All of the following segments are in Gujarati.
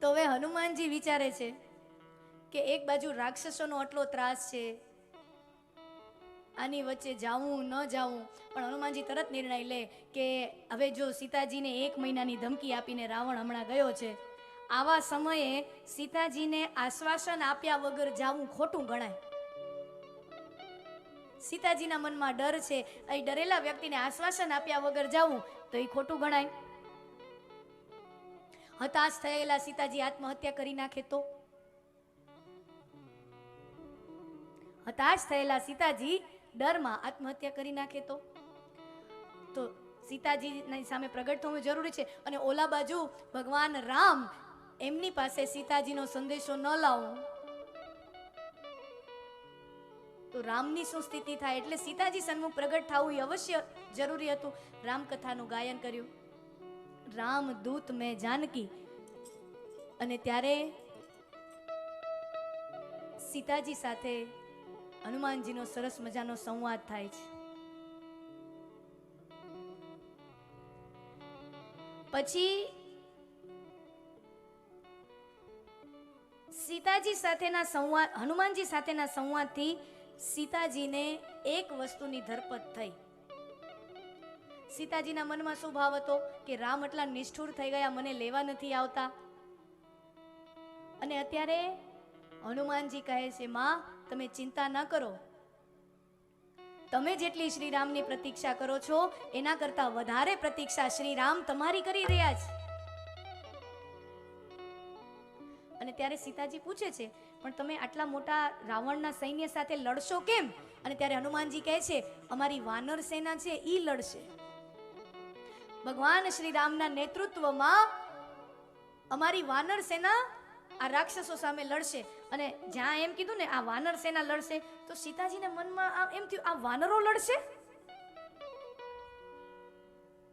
તો હવે હનુમાનજી વિચારે છે કે એક બાજુ રાક્ષસોનો આટલો ત્રાસ છે, આની વચ્ચે જાવું ન જાવું, પણ હનુમાનજી તરત નિર્ણય લે કે હવે જો સીતાજીને એક મહિનાની ધમકી આપીને રાવણ હમણાં ગયો છે, આવા સમયે સીતાજીને આશ્વાસન આપ્યા વગર જાવું ખોટું ગણાય. સીતાજીના મનમાં ડર છે એ ડરેલા વ્યક્તિને આશ્વાસન આપ્યા વગર જાવું તો એ ખોટું ગણાય. હતાશ થયેલા સીતાજી આત્મહત્યા કરી નાખે તો? હતાશ થયેલા સીતાજી ડરમાં આત્મહત્યા કરી નાખે તો? તો સીતાજીની સામે પ્રગટ થવું જરૂરી છે અને ઓલા બાજુ ભગવાન રામ એમની પાસે સીતાજીનો સંદેશો ન લાવો. તો રામની શું સ્થિતિ થાય? એટલે સીતાજી સન્મુખ પ્રગટ થવું અવશ્ય જરૂરી હતું. રામકથાનું ગાયન કર્યું. રામ દૂત મેં જાનકી. અને ત્યારે સીતાજી સાથે હનુમાનજીનો સરસ મજાનો સંવાદ થાય છે. પછી સીતાજી સાથેના સંવાદ, હનુમાનજી સાથેના સંવાદથી સીતાજીને એક વસ્તુની ધરપત થઈ. સીતાજીના મનમાં શું ભાવ હતો કે રામ એટલા નિષ્ઠુર થઈ ગયા, મને લેવા નથી આવતા. અને અત્યારે હનુમાનજી કહે છે, માં, તમે ચિંતા ન કરો. તમે જેટલી શ્રી રામની પ્રતીક્ષા કરો છો, એના કરતા વધારે પ્રતીક્ષા શ્રી રામ તમારી કરી રહ્યા છે. અને ત્યારે સીતાજી પૂછે છે, પણ તમે આટલા મોટા રાવણના સૈન્ય સાથે લડશો કેમ? અને ત્યારે હનુમાનજી કહે છે, અમારી વાનર સેના છે એ લડશે. ભગવાન શ્રી રામના નેતૃત્વમાં અમારી વાનર સેના આ રાક્ષસો સામે લડશે. અને જ્યાં એમ કીધું ને, આ વાનર સેના લડશે, તો સીતાજીને મનમાં આ એમ થયું, આ વાનરો લડશે?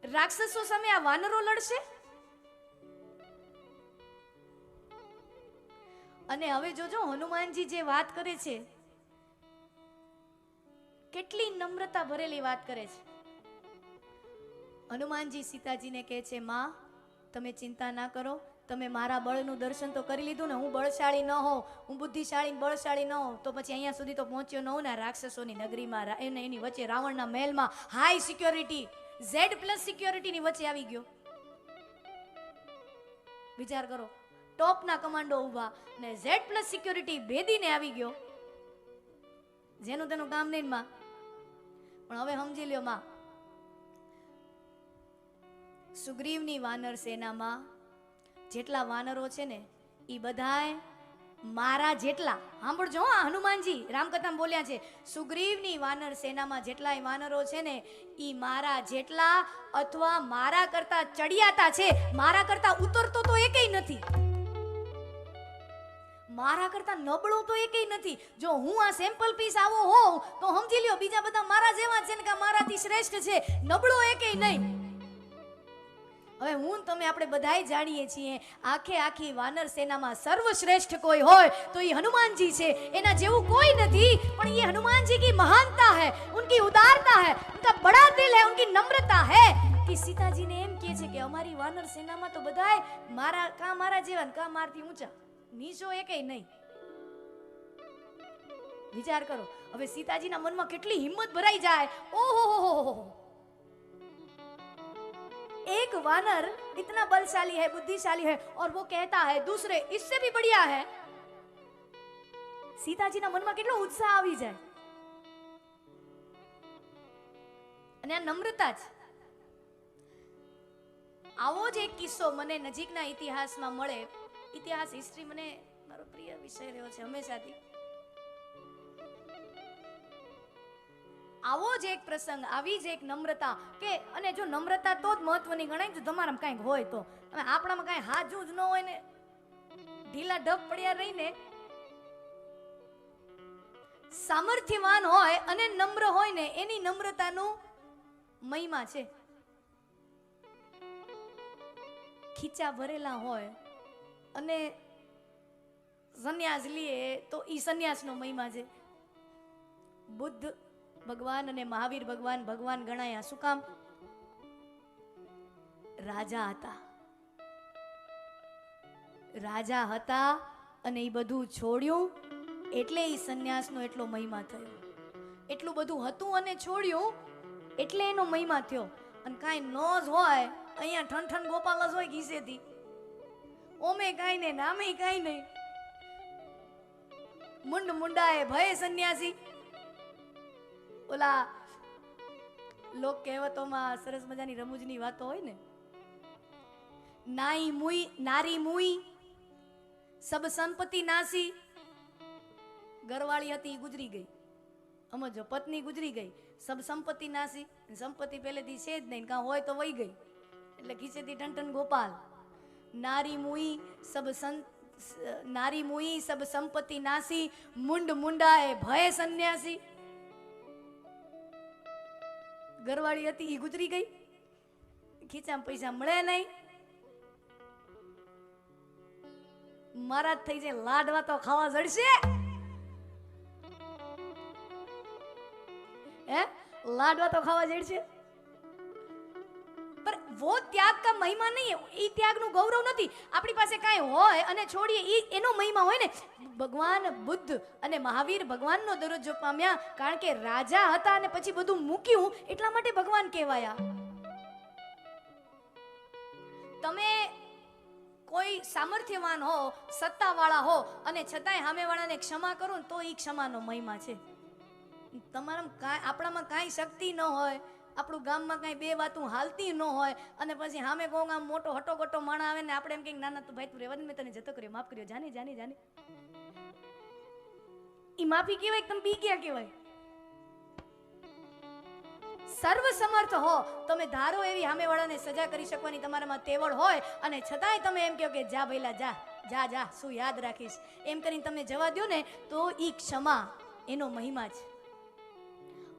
રાક્ષસો સામે આ વાનરો લડશે? અને હવે જોજો, હનુમાનજી જે વાત કરે છે, કેટલી નમ્રતા ભરેલી વાત કરે છે. હનુમાનજી સીતાજીને કહે છે, માં, તમે ચિંતા ના કરો. તમે મારા બળનું દર્શન તો કરી લીધું ને. હું બળશાળી ન હોઉં. હું બુદ્ધિશાળી બળશાળી ન હોઉં. તો પછી અહીંયા સુધી તો પહોંચ્યો ન હોઉં ને રાક્ષસોની નગરીમાં એને એની વચ્ચે રાવણના મહેલમાં હાઈ સિક્યોરિટી ઝેડ પ્લસ સિક્યોરિટીની વચ્ચે આવી ગયો. વિચાર કરો ટોપના કમાન્ડો ઊભા ને ઝેડ પ્લસ સિક્યોરિટી ભેદીને આવી ગયો. જેનું તેનું કામ નહીં માં. પણ હવે સમજી લ્યો, માં સુગ્રીવની વાનર સેનામાં જેટલા વાનરો છે ને એ બધાય મારા જેટલા, સાંભળજો આ હનુમાનજી, રામકથામાં બોલ્યા છે, સુગ્રીવની વાનર સેનામાં જેટલાય વાનરો છે ને એ મારા જેટલા અથવા મારા કરતા ચડિયાતા છે, મારા કરતા ઉતરતો તો એકેય નથી. મારા કરતા નબળો તો એકેય નથી. જો હું આ સેમ્પલ પીસ આવો હોઉં, તો સમજી લ્યો, બીજા બધા મારા જેવા છે ને કે મારાથી શ્રેષ્ઠ છે. નબળો એકેય નહીં. હવે હું તમે આપણે બધાય જાણીએ છીએ, આખે આખી વાનર સેનામાં સર્વશ્રેષ્ઠ કોઈ હોય તો એ હનુમાનજી છે. એના જેવું કોઈ નથી, પણ એ હનુમાનજી કી મહાનતા હૈ, ઉનકી ઉદારતા હૈ, ઉનકા બડા દિલ હૈ, ઉનકી નમ્રતા હૈ. કે સીતાજીને એમ કહે છે કે અમારી વાનર સેનામાં તો બધાય મારા, કા મારા જીવન કા મારથી ઊંચા. નીચો એકેય નહીં. વિચાર કરો, હવે સીતાજીના મનમાં કેટલી હિંમત ભરાઈ જાય. ઓહો હો હો હો. एक वानर इतना बलशाली है बुद्धिशाली है और वो कहता है दूसरे इससे भी बढ़िया है સીતાજીના મનમાં કેટલો ઉત્સાહ આવી જાય અને આ નમ્રતા જ આવો જ એક કિસ્સો મને નજીકના ઇતિહાસમાં મળે ઇતિહાસ હિસ્ટ્રી મને મારો પ્રિય વિષય રહ્યો છે હંમેશાથી આવો જ એક પ્રસંગ, આવી જ એક નમ્રતા કે અને જો નમ્રતા તો જ મહત્વની ગણાય જો તમારામાં કાંઈક હોય તો. આપણામાં કાંઈ હાજુ જ ન હોય ને, ઢીલા ઢબ પડ્યા રહીને, સામર્થ્યવાન હોય અને નમ્ર હોય ને, એની નમ્રતાનું મહિમા છે. ખીચા ભરેલા હોય અને સંન્યાસ લીએ તો ઈ સંન્યાસનો મહિમા છે. બુદ્ધ ભગવાન અને મહાવીર ભગવાન ભગવાન ગણાયા. શું કામ? રાજા હતા. રાજા હતા અને એ બધું છોડ્યું એટલે એ સંન્યાસનો એટલો મહિમા થયો. એટલું બધું હતું અને છોડ્યું એટલે એનો મહિમા થયો. અને કાંઈ ન જ હોય, અહીંયા ઠન ઠન ગોપાલ જ હોય ઘીસેથી. ઓમે કાંઈ નહીં, નામે કાંઈ નહીં. મુંડ મુંડાએ ભય સંન્યાસી ઓલા લોક કહેવતોમાં સરસ મજાની રમૂજની વાતો હોય ને? નાઈ મુઈ, નારી મુઈ, સબ સંપત્તિ નાસી. ઘરવાળી હતી ગુજરી ગઈ. સમજો પત્ની ગુજરી ગઈ, સબ સંપત્તિ નાસી. સંપત્તિ પહેલેથી છે જ નહીં, કાં હોય તો વહી ગઈ. એટલે ખીચેતી ટંટન ગોપાલ. નારી મુઈ, સબ સં, નારી મુઈ, સબ સંપત્તિ નાસી. મુંડ મુંડાએ ભય સંન્યાસી. ઘરવાળી હતી એ ગુજરી ગઈ. ખીચામાં પૈસા મળે નહીં. મારા થઈ જાય, લાડવા તો ખાવા જડશે. હે? લાડવા તો ખાવા જડશે. પર વો ત્યાગ કા મહિમા નહીં એ ત્યાગનું ગૌરવ નથી. આપણી પાસે કાંઈ હોય અને છોડીએ એ એનો મહિમા હોય ને. ભગવાન બુદ્ધ અને મહાવીર ભગવાનનો દરજ્જો પામ્યા, કારણ કે રાજા હતા અને પછી બધું મૂક્યું, એટલા માટે ભગવાન કહેવાયા. તમે કોઈ સામર્થ્યવાન હો, સત્તાવાળા હો, અને છતાંય સામેવાળાને ક્ષમા કરો ને તો એ ક્ષમાનો મહિમા છે. તમારામાં કાંઈ, આપણામાં કાંઈ શક્તિ ન હોય આપણું ગામમાં કાંઈ બે વાતું હાલતી ન હોય અને પછી સામે કોણ આમ મોટો હટોગટો માણા આવે ને આપણે એમ કહીએ નાના તું ભાઈ, તું રેવા મેં તને જતો કર્યો, માફ કર્યો, જાની જાની જાની. એ માફી કહેવાય તમે બી ક્યાં કહેવાય સર્વ સમર્થ હો. તમે ધારો એવી સામેવાળાને સજા કરી શકવાની તમારામાં તેવડ હોય અને છતાંય તમે એમ કહો કે, જા ભઈલા, જા જા જા, શું યાદ રાખીશ? એમ કરીને તમે જવા દો ને, તો ઈ ક્ષમા, એનો મહિમા છે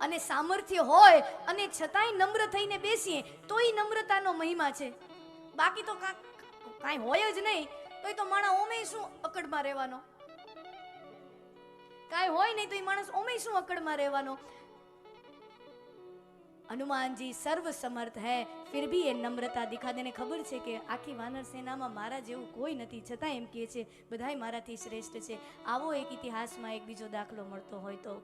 અને સામર્થ્ય હોય અને છતાંય નમ્ર થઈને બેસીએ તો ઈ નમ્રતાનો મહિમા છે. બાકી તો કાંઈ હોય જ નહીં તો તો માણસ ઓમે શું અકડમાં રહેવાનો? કાંઈ હોય નહીં તો એ માણસ ઓમે શું અકડમાં રહેવાનો? હનુમાનજી સર્વ સમર્થ હૈ, ફિર ભી એ નમ્રતા દિખા દેને ખબર છે કે આખી વાનર સેનામાં મારા જેવું કોઈ નથી છતાં એમ કહે છે, બધાય મારાથી શ્રેષ્ઠ છે. આવો એક ઇતિહાસમાં એક બીજો દાખલો મળતો હોય તો.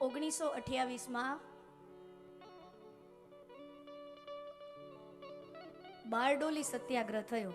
ઓગણીસો અઠ્યાવીસમાં બારડોલી સત્યાગ્રહ થયો.